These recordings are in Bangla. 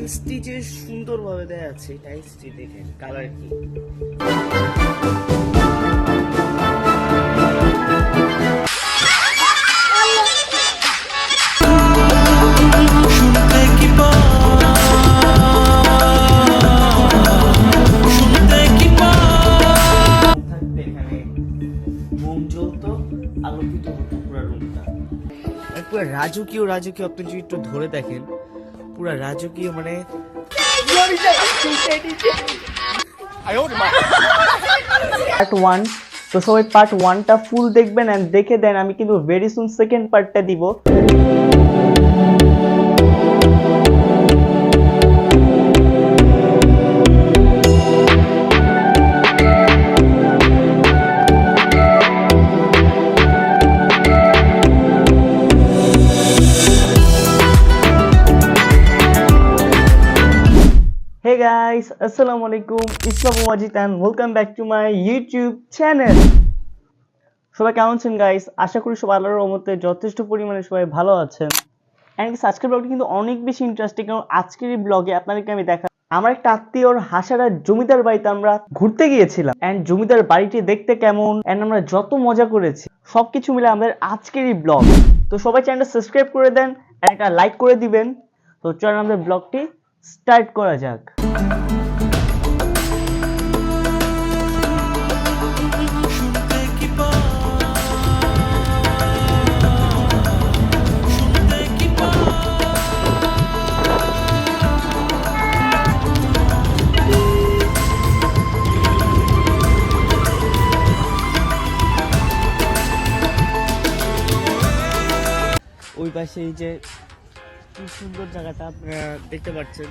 টাইলসটি যে সুন্দরভাবে দেয়া আছে টাইলসটি দেখেন কালার কি? আলোকিত হতো পুরো রুমটা। পুরো রাজকীয় রাজকীয় আপনি যদি একটু ধরে দেখেন পুরো রাজকীয় মানে পার্ট ওয়ান তো সবাই পার্ট ওয়ানটা ফুল দেখবেন অ্যান্ড দেখে দেন আমি কিন্তু ভেরি সুন সেকেন্ড পার্টটা দিব। Assalamu alaikum. It's Babu Majid and welcome back to my YouTube channel. সবাই কেমন আছেন গাইস আশা করি সবাই আল্লাহর রহমতে যথেষ্ট পরিমাণে সবাই ভালো আছেন। অ্যান্ড আজকের ব্লগটি কিন্তু অনেক বেশি ইন্টারেস্টিং কারণ আজকের এই ব্লগে আপনাদেরকে আমি দেখা আমার একটা আত্মীয়র হাসারা জমিদার বাড়িতে আমরা ঘুরতে গিয়েছিলাম। অ্যান্ড জমিদার বাড়িটি দেখতে কেমন? অ্যান্ড আমরা যত মজা করেছি, সবকিছু মিলে আমাদের আজকের এই ব্লগ তো সবাই চ্যানেলটা সাবস্ক্রাইব করে দেন অ্যান্ড একটা লাইক করে দিবেন। তো চলেন আমাদের ব্লগটি স্টার্ট করা যাক? ওই পাশে এই যে কি সুন্দর জায়গাটা আপনারা দেখতে পাচ্ছেন।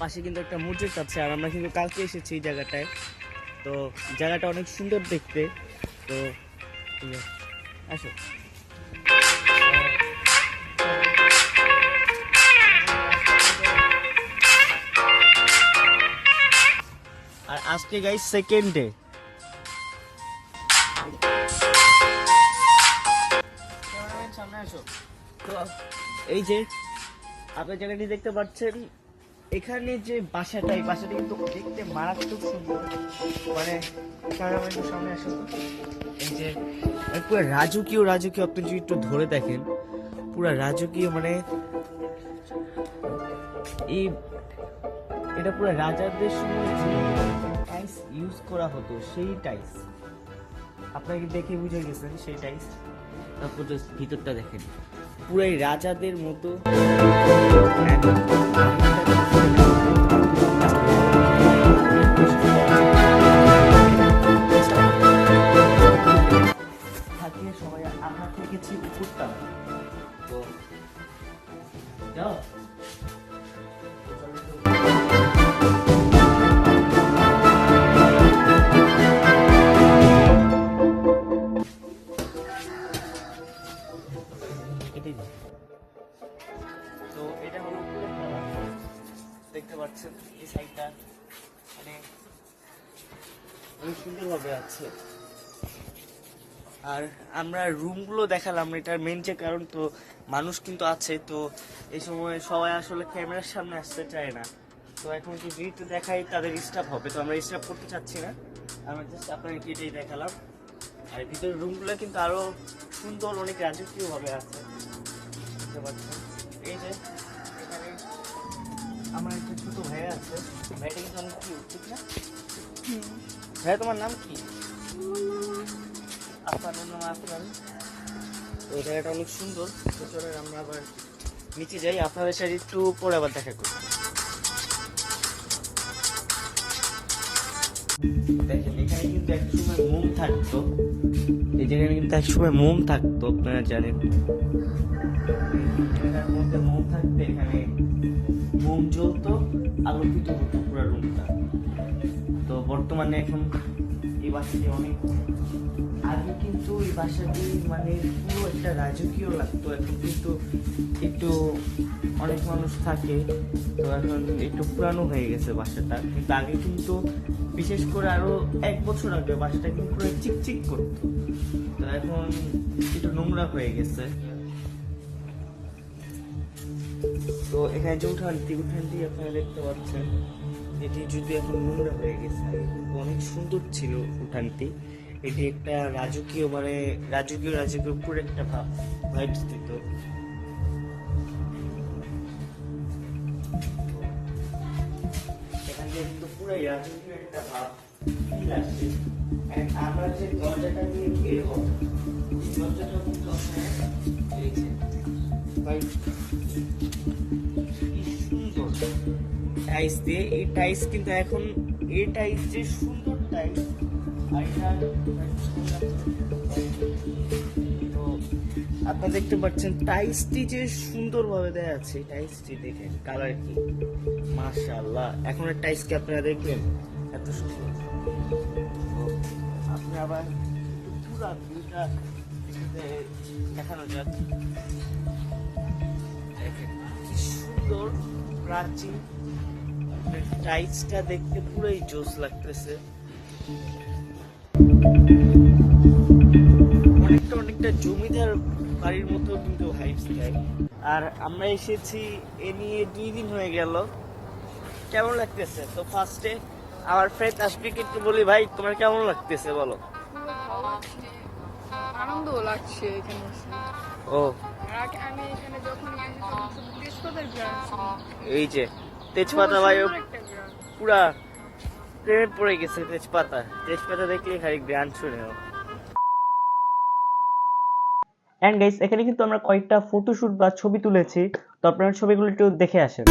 পাশে কিন্তু একটা মসজিদ আছে, আর আমরা কিন্তু কালকে এসেছি এই জায়গাটায়। তো জায়গাটা অনেক সুন্দর দেখতে। তো আসো। আর আজকে গাই সেকেন্ড ডে সামনে আসো। এই যে আপনি জায়গাটি দেখতে পাচ্ছেন, এখানে যে বাসাটা, এই বাসাটা কিন্তু দেখতে মারাত্মক সুন্দর। মানে সামনে আসো তো। এই যে মানে পুরো রাজকীয় রাজকীয়, আপনি যদি একটু ধরে দেখেন, পুরো রাজকীয় মানে এই, এটা পুরো রাজাদের সময় টাইস ইউজ করা হতো, সেই টাইস আপনাকে দেখে বুঝে গেছেন সেই টাইস তারপর ভিতরটা দেখেন। পুরাই রাজাদের মতো। অনেক সুন্দরভাবে আছে। আর আমরা রুমগুলো দেখালাম, এটার মেন যে কারণ তো মানুষ কিন্তু আছে, তো এই সময় সবাই আসলে ক্যামেরার সামনে আসতে চায় না। তো এখন কি যেহেতু দেখাই, তাদের স্টাফ হবে, তো আমরা স্টাফ করতে চাচ্ছি না। আমরা জাস্ট আপনাকে এটাই দেখালাম। আর ভিতরের রুমগুলো কিন্তু আরও সুন্দর, অনেক রাজকীয় ভাবে আছে। বুঝতে পারছেন? এই যে, এখানে আমার একটা ছোট ভাই আছে। ভাইটা কিন্তু অনেক কিউট ঠিক না? ভাই তোমার নাম কি? আপনার নাম আফরান এই জায়গাটা অনেক সুন্দর। তো আমরা আবার নিচে যাই। আপনাদের সাথে একটু পরে আবার দেখা করি দেখেন, এখানে কিন্তু এক সময় মোম থাকতো। এই জায়গায় কিন্তু এক সময় মোম থাকতো, আপনারা জানেন। মোম থাকতে এখানে মোম জ্বলতো, আলোকিত হতো পুরো রুমটা বর্তমানে এখন এই বাসাটি অনেক আগে কিন্তু এই বাসাটি মানে পুরো একটা রাজকীয় লাগতো, এখন কিন্তু একটু অনেক মানুষ থাকে, তো এখন একটু পুরানো হয়ে গেছে বাসাটা। কিন্তু আগে কিন্তু বিশেষ করে আরও এক বছর আগে বাসাটা কিন্তু পুরো চিকচিক করতো। তো এখন একটু নোংরা হয়ে গেছে। তো এখানে যে উঠানটি উঠানটি আপনারা দেখতে পাচ্ছেন। এটি যদি এখন নোংরা হয়ে গেছে, অনেক সুন্দর ছিল উঠানটি। এটি একটা রাজকীয় মানে রাজকীয় রাজকীয় পুরো একটা ভাব ভাইবস দিত। আমরা যে দরজাটা দিয়ে বের হব দরজাটা কিন্তু আপনারা এই যে ভাই টাইস দিয়ে, এই টাইস কিন্তু এখন, এই টাইস যে সুন্দর টাইস তো আপনারা দেখতে পাচ্ছেন টাইসটি যে সুন্দরভাবে দেওয়া আছে টাইসটি দেখেন কালার কি? মাশাআল্লাহ, এখন টাইসকে আপনারা দেখলেন? এত সুন্দর। আপনি আবার পুরা ভিউটা দেখানো যাক। দেখেন, কি সুন্দর প্রাচীন টাইলসটা দেখতে পুরোই জোস লাগতেছে। অনেকটা অনেকটা জমিদার বাড়ির মতো কিন্তু হাইপস দেয়। আর আমরা এসেছি এ নিয়ে দুই দিন হয়ে গেল। কেমন লাগতেছে? তো ফার্স্টে আমার ফ্রেন্ড আসবিকে একটু বলি ভাই তোমার কেমন লাগতেছে বলো? আনন্দ লাগছে। এখানে ও। আমি এখানে যখন এই যে। তেজপাতা ভাই পুরা প্রেমে পড়ে গেছে তেজপাতা। তেজপাতা দেখলে খালি গ্রান শুনে অ্যান্ড গাইস এখানে কিন্তু আমরা কয়েকটা ফটোশুট বা ছবি তুলেছি। তো আপনারা ছবিগুলো একটু দেখে আসেন।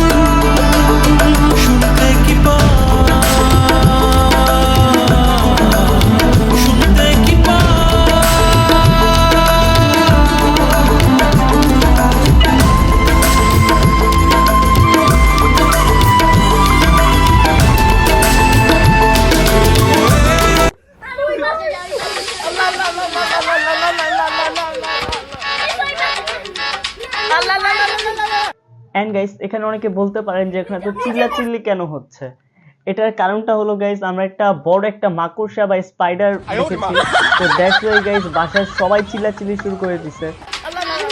গাইস এখানে অনেকে বলতে পারেন যে এখানে তো চিল্লাচিল্লি কেন হচ্ছে? এটার কারণটা হলো গাইস আমরা একটা বড় একটা মাকড়সা বা স্পাইডার দেখেছি। তো দ্যাটস ওয়াই গাইস বাসার সবাই চিল্লাচিল্লি শুরু করে দিছে। নানু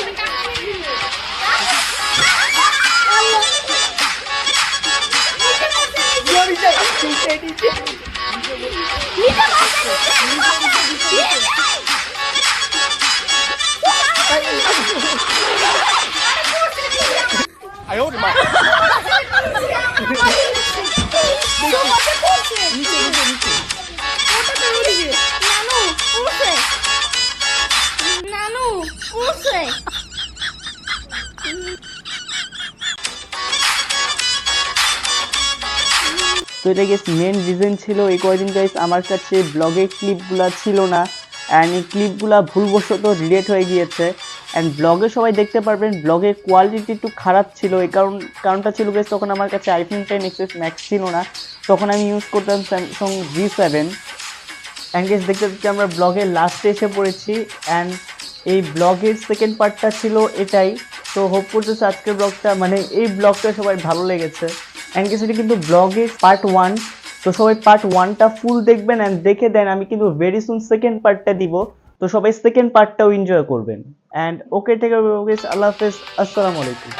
তো এটা গেস মেন রিজন ছিল এই কয়দিন গাইস আমার কাছে ব্লগের ক্লিপগুলো ছিল না অ্যান্ড এই ক্লিপগুলো ভুলবশত ডিলেট হয়ে গিয়েছে অ্যান্ড ব্লগে সবাই দেখতে পারবেন ব্লগের কোয়ালিটি একটু খারাপ ছিল, এই কারণ, কারণটা ছিল গেস তখন আমার কাছে আইফোন টেন এক্সএস ম্যাক্স ছিল না, তখন আমি ইউজ করতাম Samsung G seven and guess দেখতে দেখতে আমরা ব্লগের লাস্টে এসে পড়েছি অ্যান্ড এই ব্লগের সেকেন্ড পার্টটা ছিল এটাই, তো হোপ করতেছে আজকের ব্লগটা মানে এই ব্লগটা সবাই ভালো লেগেছে। অ্যান্ড কিছু কিন্তু ব্লগে পার্ট ওয়ান তো সবাই পার্ট ওয়ানটা ফুল দেখবেন অ্যান্ড দেখে দেন, আমি কিন্তু ভেরি সুন সেকেন্ড পার্টটা দিব। তো সবাই সেকেন্ড পার্টটাও এনজয় করবেন। অ্যান্ড ওকে থেকে আল্লাহ হাফেজ। আসসালামু আলাইকুম।